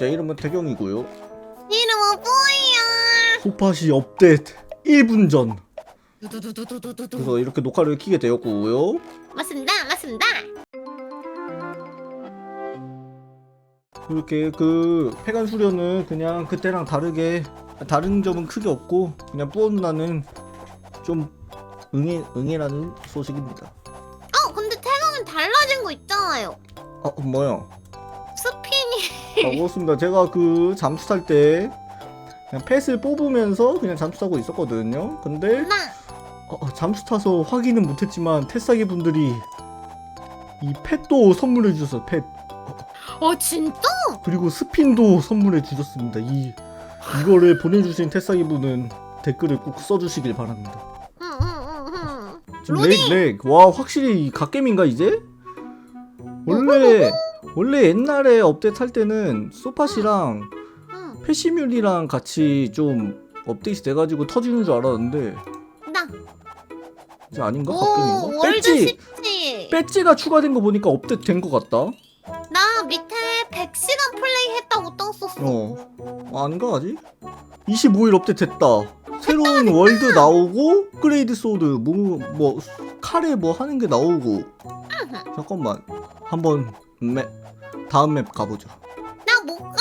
제 이름은 태경이고요. 이름은 뿌이야. 소팟이 업데이트 1분 전. 두두두두두두두. 그래서 이렇게 녹화를 키게 되었고요. 맞습니다, 맞습니다. 이렇게 그 폐간 수련은 그냥 그때랑 다르게 다른 점은 크게 없고 그냥 뿌언나는 좀 응애 응애라는 소식입니다. 어, 근데 태경은 달라진 거 있잖아요. 어 뭐요? 아, 그렇습니다. 제가 그 잠수 탈 때 그냥 펫을 뽑으면서 그냥 잠수 타고 있었거든요. 근데 나. 어, 어, 잠수 타서 확인은 못했지만 펫사기 분들이 이 펫도 선물해 주셨어요. 펫 어, 진짜? 그리고 스핀도 선물해 주셨습니다. 이 이거를 보내주신 펫사기 분은 댓글을 꼭 써주시길 바랍니다. 응, 응, 응, 응. 지금! 렉, 렉. 와 확실히 이 갓겜인가 이제? 원래 원래 옛날에 업데이트 할 때는 소팟이랑 응. 패시뮬이랑 같이 좀 업데이트 돼가지고 터지는 줄 알았는데 나. 이제 아닌가? 오, 가끔인가? 월드 배지! 10지. 배지가 추가된 거 보니까 업데이트 된 거 같다? 나 밑에 100시간 플레이 했다고 떴었어. 어 아닌가 아직? 25일 업데이트 됐다 새로운 월드 나오고 업그레이드 소드 뭐, 뭐 칼에 뭐 하는 게 나오고 잠깐만 한번 맵 다음 맵 가보죠 나 못 가.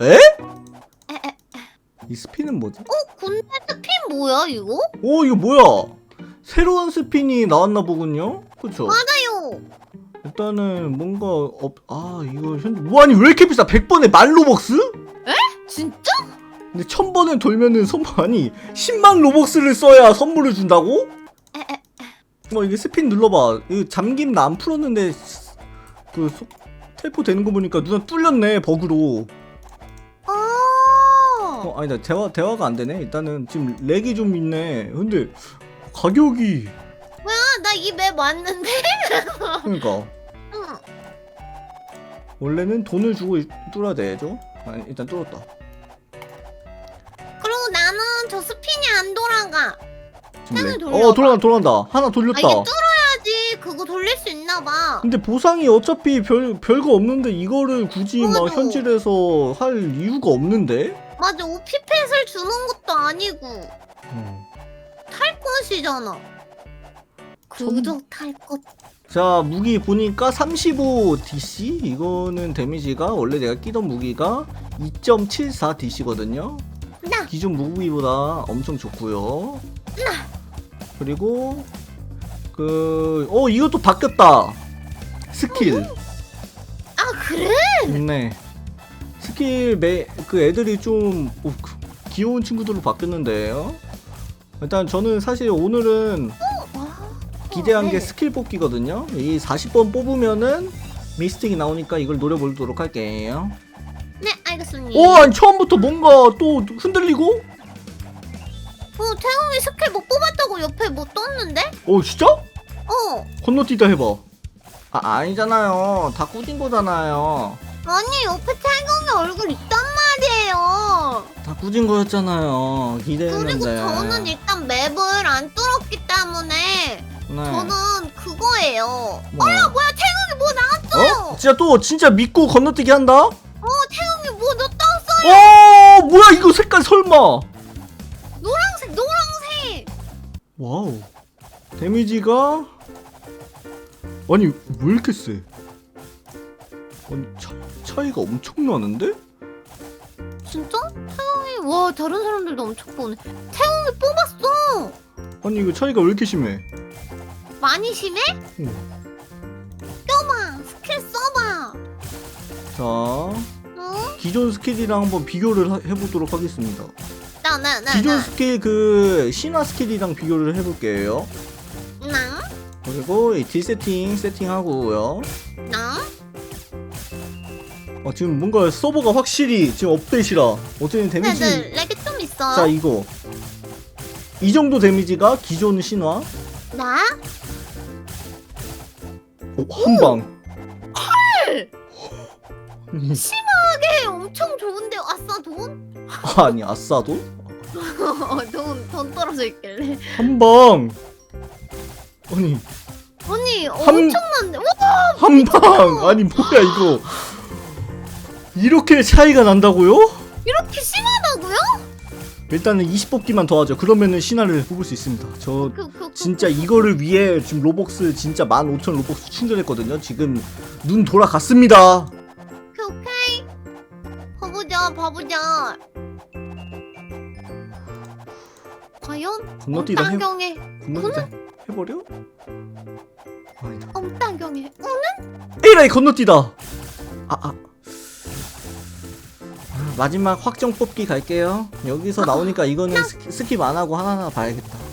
에? 에, 에. 이 스핀은 뭐지? 어, 근데 스핀 뭐야, 이거? 오 이거 뭐야 새로운 스핀이 나왔나 보군요 그쵸? 맞아요. 일단은 뭔가 업... 아 이거 현... 뭐 아니 왜 이렇게 비싸 100번에 만 로벅스? 진짜? 근데 1000번을 돌면은 선물 아니 10만 로벅스를 써야 선물을 준다고? 에, 에. 어 이게 스핀 눌러봐 이거 잠김 나 안 풀었는데 그 소... 텔포 되는 거 보니까 누나 뚫렸네 버그로 어. 어 아니다 대화 대화가 안 되네 일단은 지금 렉이 좀 있네 근데 가격이 아, 나이 맵 왔는데? 그러니까 응. 원래는 돈을 주고 뚫어야 되죠 아, 일단 뚫었다 그리고 나는 저 스핀이 안 돌아가. 지금. 돌려봐. 어 돌아간다 돌아간다 하나 아, 돌렸다 이게 뚫어야지 그거 돌릴 수 있나 봐. 근데 보상이 어차피 별 별거 없는데 이거를 굳이 막 맞아. 현질에서 할 이유가 없는데 맞아, 오피펫을 주는 것도 아니고 음. 탈 것이잖아. 그저 탈 것. 자 무기 보니까 35 DC 이거는 데미지가 원래 내가 끼던 무기가 2.74 DC거든요 나. 기존 무기보다 엄청 좋고요 그리고 그 어 이것도 바뀌었다 스킬 아 그래? 네 스킬 매 그 애들이 좀 어, 그- 귀여운 친구들로 바뀌었는데요 일단 저는 사실 오늘은 와. 기대한 네. 게 스킬 뽑기거든요. 이 40번 뽑으면은 미스틱이 나오니까 이걸 노려보도록 할게요. 네, 알겠습니다. 오, 아니 처음부터 뭔가 또 흔들리고? 어, 태웅이 스킬 못 뽑았다고 옆에 뭐 떴는데? 어, 진짜? 어. 건너뛰다 해봐. 아, 아니잖아요. 다 꾸진 거잖아요. 아니, 옆에 태경이 얼굴 있단 말이에요. 다 꾸진 거였잖아요. 그리고 기대했는데. 저는 일단 맵을 안 뚫었기 때문에 네. 저는 그거예요. 뭐. 어라, 뭐야, 태경이 뭐 나왔어요. 어? 진짜 또 진짜 믿고 건너뛰기 한다? 어, 어, 태경이 뭐 떴어요. 뭐야 이거 색깔 설마? 노란색, 노란색. 와우. 데미지가 아니 왜 이렇게 세? 아니 차, 차이가 엄청 나는데? 진짜? 태경이 와 다른 사람들도 엄청 보네. 태경이 뽑았어. 아니 이거 차이가 왜 이렇게 심해? 많이 심해? 응. 껴봐. 스킬 써봐. 자 어? 기존 스킬이랑 한번 비교를 하- 해보도록 하겠습니다. 나, 나, 나, 기존 나. 스킬 그 신화 스킬이랑 비교를 해볼게요. 나, 그리고 이딜 세팅 세팅하고요. 나. 어, 지금 뭔가 서버가 확실히 지금 업데이트라 어쨌든 네, 데미지 네, 렉이 좀 있어. 자 이거 이 정도 데미지가 기존 신화 나? 오, 한 방. 심하게 엄청 좋은데 아싸 돈? 아니 아싸도 돈, 돈 떨어져 있길래. 한 방. 아니 아니 한- 엄청난데. 와! 한 방. 아니 뭐야 이거. 이렇게 차이가 난다고요? 이렇게 심하다고요? 일단은 20뽑기만 더 하죠. 그러면은 신화를 뽑을 수 있습니다. 저 그, 그, 그, 진짜 이거를 위해 지금 로벅스 진짜 15,000 로벅스 충전했거든요. 지금 눈 돌아갔습니다. 그, 오케이. 봐보자, 봐보자. 과연? 건너뛰다 해, 건너뛰다 해버려? 아니다. 엄따경에. 응? 에라이 건너뛰다. 아, 아. 아, 마지막 확정 뽑기 갈게요. 여기서 나오니까 이거는 스킵, 스킵 안 하고 하나하나 봐야겠다.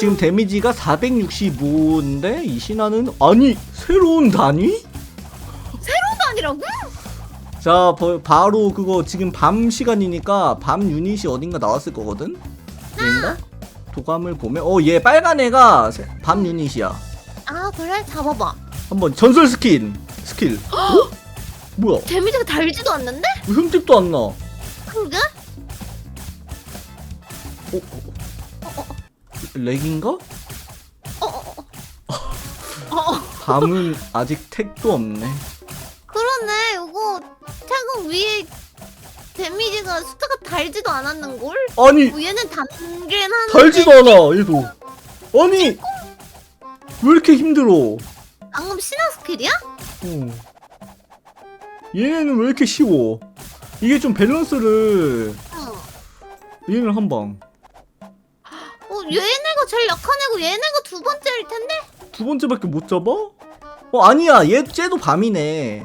지금 데미지가 465인데 이 신화는 아니 새로운 단위? 자 버- 바로 그거 지금 밤 시간이니까 밤 유닛이 어딘가 나왔을 거거든? 얘인가? 도감을 보면 어 얘 빨간 애가 세- 밤 유닛이야 아, 그래? 잡아봐. 한번 전설 스킨 스킬 어? 뭐야 데미지가 달지도 않는데? 왜 흠집도 안나 어, 그게? 어. 렉인가? 어, 어, 어. 어, 밤은 아직 택도 없네. 이거 위에 데미지가 숫자가 달지도 않았는 걸? 아니 뭐 얘는 단긴 한데. 달지도 않아 얘도 아니 왜 이렇게 힘들어 방금 신화 스킬이야? 어. 얘는 왜 이렇게 쉬워 이게 좀 밸런스를 응. 얘는 한방 어, 얘네가 제일 약한 애고 얘네가 두 번째일 텐데? 두 번째밖에 못 잡아? 어 아니야 얘 쟤도 밤이네?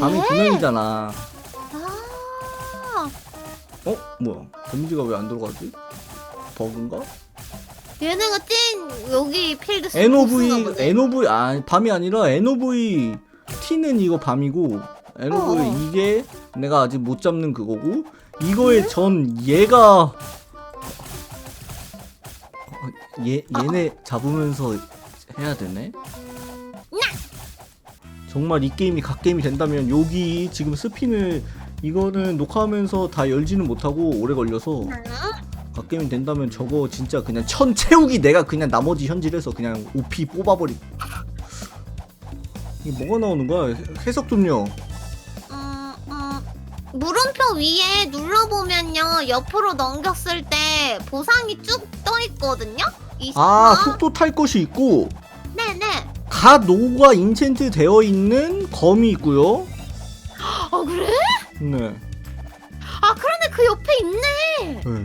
밤이 두 명이잖아 아, 어? 뭐야 데미지가 왜 안 들어가지? 버그인가? 얘네가 찐 여기 필드 NOV 보네. NOV 아 밤이 아니라 NOV T는 이거 밤이고 NOV 어. 이게 내가 아직 못 잡는 그거고 이거의 전 얘가 어, 얘 얘네 잡으면서 해야 되네. 정말 이 게임이 갓게임이 된다면 여기 지금 스핀을 이거는 녹화하면서 다 열지는 못하고 오래 걸려서 응? 갓게임이 된다면 저거 진짜 그냥 천 채우기 내가 그냥 나머지 현질해서 그냥 OP 뽑아버리 이게 뭐가 나오는 거야 해석 좀요 음, 음, 물음표 위에 눌러보면요 옆으로 넘겼을 때 보상이 쭉 떠 있거든요. 이 아. 속도 탈 것이 있고 네네. 갓 노가 인챈트 되어 있는 검이 있고요 아 그래? 네, 아 그러네 그 옆에 있네. 네. 응.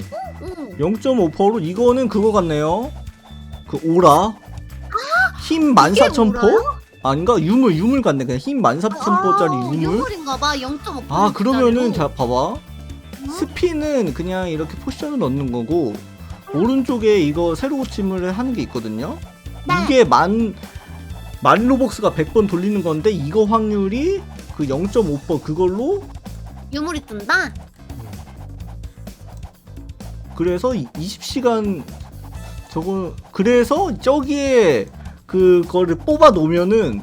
0.5%로 이거는 그거 같네요 그 오라 힘 14,000포? 뭐라요? 아닌가? 유물 유물 같네 그냥 힘 14,000포짜리 아, 유물 유물인가봐 0.5%. 아 그러면은 자 봐봐 응? 스피는 그냥 이렇게 포션을 넣는 거고 오른쪽에 이거 새로 고침을 하는 게 있거든요 네. 이게 만, 만 로벅스가 100번 돌리는 건데 이거 확률이 그 0.5% 그걸로 유물이 뜬다. 그래서 20시간 저거 그래서 저기에 그거를 뽑아 놓으면은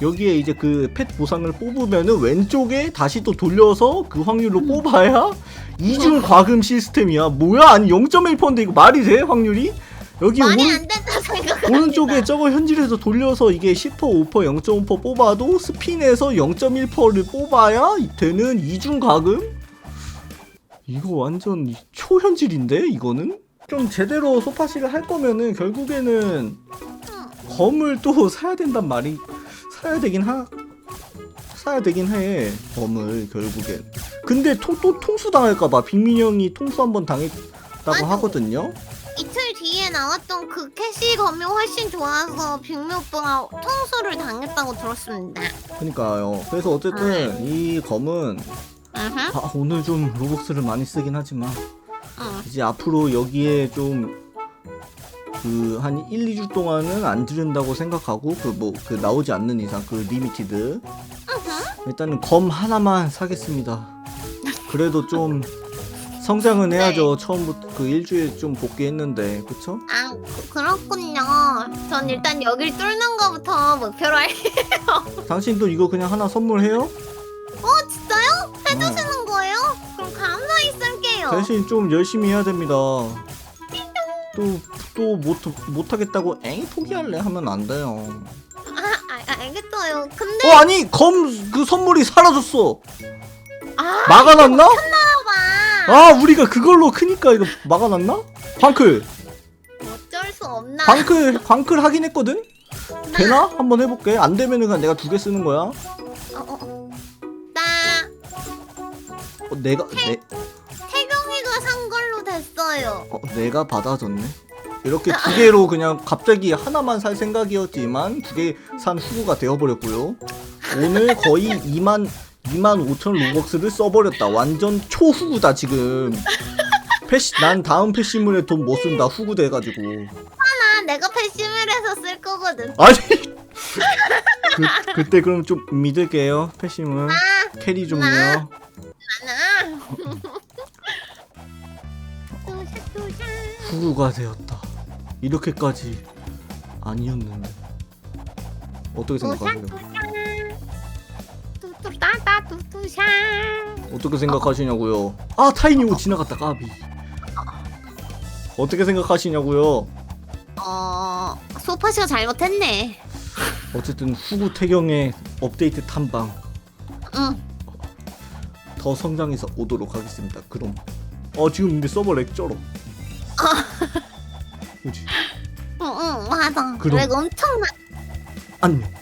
여기에 이제 그 펫 보상을 뽑으면은 왼쪽에 다시 또 돌려서 그 확률로 뽑아야 이중 과금 시스템이야. 뭐야? 아니 0.1%인데 이거 말이 돼? 확률이? 여기 말이 오른, 안 된다 생각합니다. 오른쪽에 저거 현질해서 돌려서 이게 10%, 5%, 0.5% 뽑아도 스핀에서 0.1%를 뽑아야 되는 이중 과금? 이거 완전 초현질인데 이거는? 좀 제대로 소파시를 할 거면은 결국에는 검을 또 사야 된단 말이 사야 되긴 하 사야 되긴 해 검을 결국엔 근데 또, 또 통수 당할까봐 빅민이 형이 통수 한번 당했다고. 하거든요 뒤에 나왔던 그 캐시 검이 훨씬 좋아서 빅미 오빠가 통수를 당했다고 들었습니다. 그러니까요. 그래서 어쨌든 이 검은. 아, 오늘 좀 로벅스를 많이 쓰긴 하지만 응. 이제 앞으로 여기에 좀 그 한 1, 2주 동안은 안 들은다고 생각하고 그 뭐 그 나오지 않는 이상 그 리미티드 일단은 검 하나만 사겠습니다. 그래도 좀 성장은 해야죠. 처음부터 그 일주일 좀 복귀했는데 그쵸? 아 그, 그렇군요. 전 일단 여길 뚫는 거부터 목표로 할. 당신도 이거 그냥 하나 선물해요? 어 진짜요? 해주시는 거예요? 그럼 감사히 쓸게요. 대신 좀 열심히 해야 됩니다. 또또 못 못하겠다고 엥 포기할래 하면 안 돼요. 아, 아 알겠어요. 근데 어 아니 검 그 선물이 사라졌어. 아 막아놨나? 아 우리가 그걸로 크니까 이거 막아놨나? 방클 어쩔 수 없나? 방클 방클 하긴 했거든. 되나? 한번 해볼게. 안 되면은 그냥 내가 두 개 쓰는 거야. 어, 어, 어. 나 어, 내가 내 태경이가 산 걸로 됐어요. 어, 내가 받아줬네. 이렇게 두 개로 그냥 갑자기 하나만 살 생각이었지만 두 개 산 후구가 되어버렸고요. 오늘 거의 2만 2만 5천 로벅스를 써버렸다. 완전 초후구다 지금. 패시 난 다음 패시물에 돈 못 쓴다. 후구 돼가지고. 나 내가 패시밀에서 쓸 거거든. 아니 그, 그때 그럼 좀 믿을게요. 패시물 캐리 종료. 하나. 후구가 되었다. 이렇게까지 아니었는데. 어떻게 생각하세요? 뚜뚜 뚜뚜샷. 어떻게 생각하시냐고요? 아 타이니 옷 지나갔다 까비. 어떻게 생각하시냐고요? 어 소파씨가 잘못했네. 어쨌든 후구 태경의 업데이트 탐방 응. 더 성장해서 오도록 하겠습니다. 그럼. 어 지금 근데 서버 렉 쩔어. 뭐지? 응, 응, 맞아. 그럼. 렉 엄청나. 안녕.